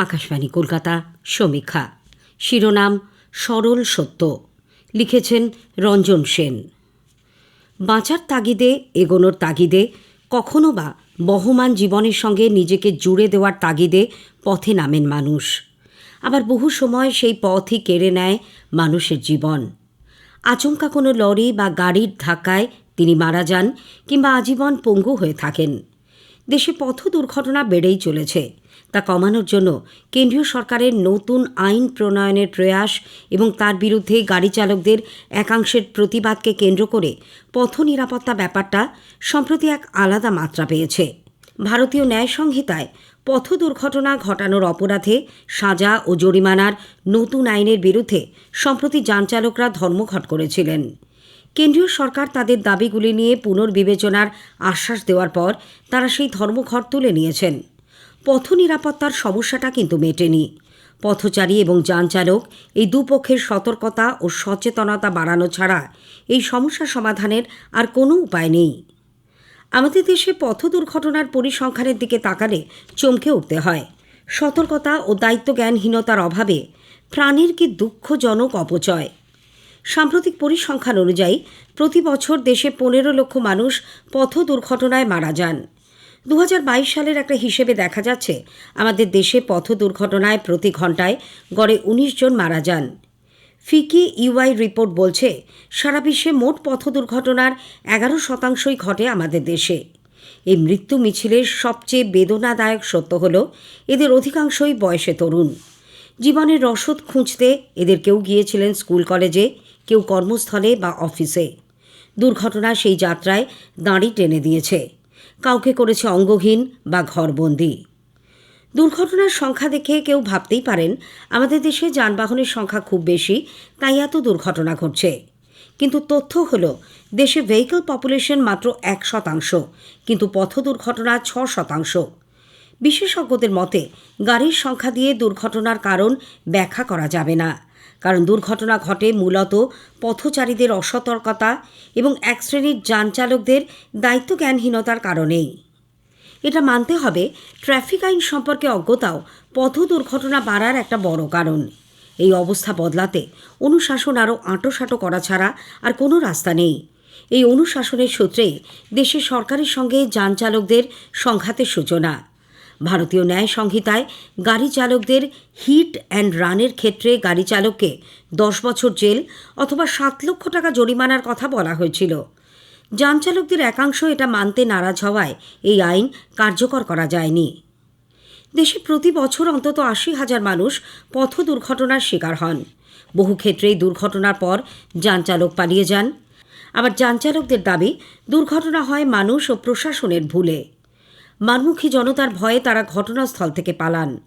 আকাশবাণী কলকাতা, সমীক্ষা। শিরোনাম, সরল সত্য। লিখেছেন রঞ্জন সেন। বাঁচার তাগিদে, এগোনোর তাগিদে, কখনো বা বহমান জীবনের সঙ্গে নিজেকে জুড়ে দেওয়ার তাগিদে পথে নামেন মানুষ। আবার বহু সময় সেই পথই কেড়ে নেয় মানুষের জীবন। আচমকা কোনো লরি বা গাড়ির ধাক্কায় তিনি মারা যান কিংবা আজীবন পঙ্গু হয়ে থাকেন। দেশে পথ দুর্ঘটনা বেড়েই চলেছে। তা কমানোর জন্য কেন্দ্রীয় সরকারের নতুন আইন প্রণয়নের প্রয়াস এবং তার বিরুদ্ধে গাড়ি চালকদের একাংশের প্রতিবাদকে কেন্দ্র করে পথ নিরাপত্তা ব্যাপারটা সম্প্রতি এক আলাদা মাত্রা পেয়েছে। ভারতীয় ন্যায় সংহিতায় পথ দুর্ঘটনা ঘটানোর অপরাধে সাজা ও জরিমানার নতুন আইনের বিরুদ্ধে সম্প্রতি যানচালকরা ধর্মঘট করেছিলেন। কেন্দ্রীয় সরকার তাদের দাবিগুলি নিয়ে পুনর্বিবেচনার আশ্বাস দেওয়ার পর তারা সেই ধর্মঘট তুলে নিয়েছেন। পথ নিরাপত্তার সমস্যাটা কিন্তু মেটেনি। পথচারী এবং যানচালক এই দুপক্ষের সতর্কতা ও সচেতনতা বাড়ানো ছাড়া এই সমস্যা সমাধানের আর কোনো উপায় নেই। আমাদের দেশে পথ দুর্ঘটনার পরিসংখ্যানের দিকে তাকালে চমকে উঠতে হয়। সতর্কতা ও দায়িত্বজ্ঞানহীনতার অভাবে প্রাণীর কি দুঃখজনক অপচয়? সাম্প্রতিক পরিসংখ্যান অনুযায়ী প্রতি বছর দেশে পনেরো লক্ষ মানুষ পথ দুর্ঘটনায় মারা যান। দু হাজার বাইশ সালের একটা হিসেবে দেখা যাচ্ছে, আমাদের দেশে পথ দুর্ঘটনায় প্রতি ঘন্টায় গড়ে উনিশ জন মারা যান। ফিকি ইউআই রিপোর্ট বলছে, সারা বিশ্বে মোট পথ দুর্ঘটনার এগারো শতাংশই ঘটে আমাদের দেশে। এই মৃত্যু মিছিলের সবচেয়ে বেদনাদায়ক সত্য হল, এদের অধিকাংশই বয়সে তরুণ। জীবনের রসদ খুঁজতে এদের কেউ গিয়েছিলেন স্কুল কলেজে, কেউ কর্মস্থলে বা অফিসে। দুর্ঘটনা সেই যাত্রায় দাঁড়ি টেনে দিয়েছে। কাউকে করেছে অঙ্গহীন বা ঘরবন্দি। দুর্ঘটনার সংখ্যা দেখে কেউ ভাবতেই পারেন, আমাদের দেশে যানবাহনের সংখ্যা খুব বেশি, তাই এত দুর্ঘটনা ঘটছে। কিন্তু তথ্য হল, দেশে ভেহিকল পপুলেশন মাত্র এক শতাংশ, কিন্তু পথ দুর্ঘটনা ছ শতাংশ। বিশেষজ্ঞদের মতে, গাড়ির সংখ্যা দিয়ে দুর্ঘটনার কারণ ব্যাখ্যা করা যাবে না। কারণ দুর্ঘটনা ঘটে মূলত পথচারীদের অসতর্কতা এবং এক শ্রেণির যান চালকদের দায়িত্বজ্ঞানহীনতার কারণেই। এটা মানতে হবে ট্রাফিক আইন সম্পর্কে অজ্ঞতাও পথ দুর্ঘটনা বাড়ার একটা বড় কারণ। এই অবস্থা বদলাতে অনুশাসন আরও আঁটোসাঁটো করা ছাড়া আর কোনো রাস্তা নেই। এই অনুশাসনের সূত্রে দেশের সরকারের সঙ্গে যান চালকদের সংঘাতের সূচনা। ভারতীয় ন্যায় সংহিতায় গাড়ি চালকদের হিট অ্যান্ড রানের ক্ষেত্রে গাড়ি চালককে দশ বছর জেল অথবা সাত লক্ষ টাকা জরিমানার কথা বলা হয়েছিল। যান চালকদের একাংশ এটা মানতে নারাজ হওয়ায় এই আইন কার্যকর করা যায়নি। দেশে প্রতি বছর অন্তত আশি হাজার মানুষ পথ দুর্ঘটনার শিকার হন। বহু ক্ষেত্রেই দুর্ঘটনার পর যান চালক পালিয়ে যান। আবার যান চালকদের দাবি, দুর্ঘটনা হয় মানুষ ও প্রশাসনের ভুলে। মানমুখী জনতার ভয়ে তারা ঘটনাস্থল থেকে পালান।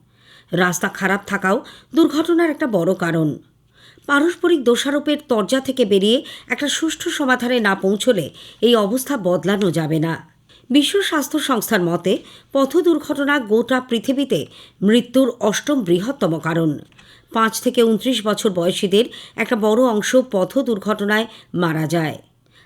রাস্তা খারাপ থাকাও দুর্ঘটনার একটা বড় কারণ। পারস্পরিক দোষারোপের তর্জা থেকে বেরিয়ে একটা সুষ্ঠু সমাধানে না পৌঁছলে এই অবস্থা বদলানো যাবে না। বিশ্ব স্বাস্থ্য সংস্থার মতে, পথ দুর্ঘটনা গোটা পৃথিবীতে মৃত্যুর অষ্টম বৃহত্তম কারণ। পাঁচ থেকে উনত্রিশ বছর বয়সীদের একটা বড় অংশ পথ দুর্ঘটনায় মারা যায়।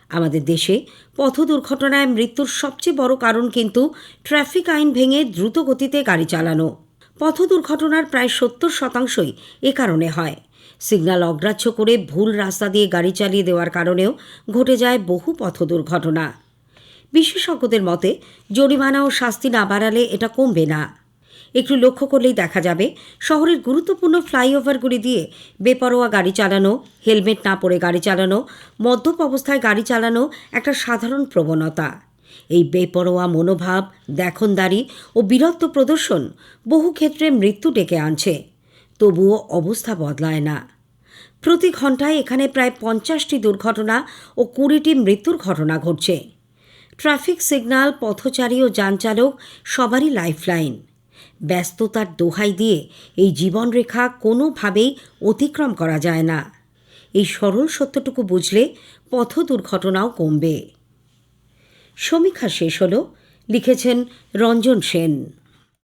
আমাদের দেশে পথ দুর্ঘটনায় মৃত্যুর সবচেয়ে বড় কারণ কিন্তু ট্রাফিক আইন ভেঙে দ্রুত গতিতে গাড়ি চালানো। পথ দুর্ঘটনার প্রায় সত্তর শতাংশই এ কারণে হয়। সিগন্যাল অগ্রাহ্য করে ভুল রাস্তা দিয়ে গাড়ি চালিয়ে দেওয়ার কারণেও ঘটে যায় বহু পথ দুর্ঘটনা। বিশেষজ্ঞদের মতে, জরিমানা ও শাস্তি না বাড়ালে এটা কমবে না। একটু লক্ষ্য করলেই দেখা যাবে। শহরের গুরুত্বপূর্ণ ফ্লাইওভারগুলি দিয়ে বেপরোয়া গাড়ি চালানো, হেলমেট না পরে গাড়ি চালানো, মদ্যপ অবস্থায় গাড়ি চালানো একটা সাধারণ প্রবণতা। এই বেপরোয়া মনোভাব, দেখনদারি ও বীরত্ব প্রদর্শন বহু ক্ষেত্রে মৃত্যু ডেকে আনছে। তবুও অবস্থা বদলায় না। প্রতি ঘন্টায় এখানে প্রায় পঞ্চাশটি দুর্ঘটনা ও কুড়িটি মৃত্যুর ঘটনা ঘটছে। ট্রাফিক সিগন্যাল, পথচারী ও যানচালক সবারই লাইফলাইন। ব্যস্ততার দোহাই দিয়ে এই জীবনরেখা কোনোভাবেই অতিক্রম করা যায় না। এই সরল সত্যটুকু বুঝলে পথ দুর্ঘটনাও কমবে। সমীক্ষা শেষ হল, লিখেছেন রঞ্জন সেন।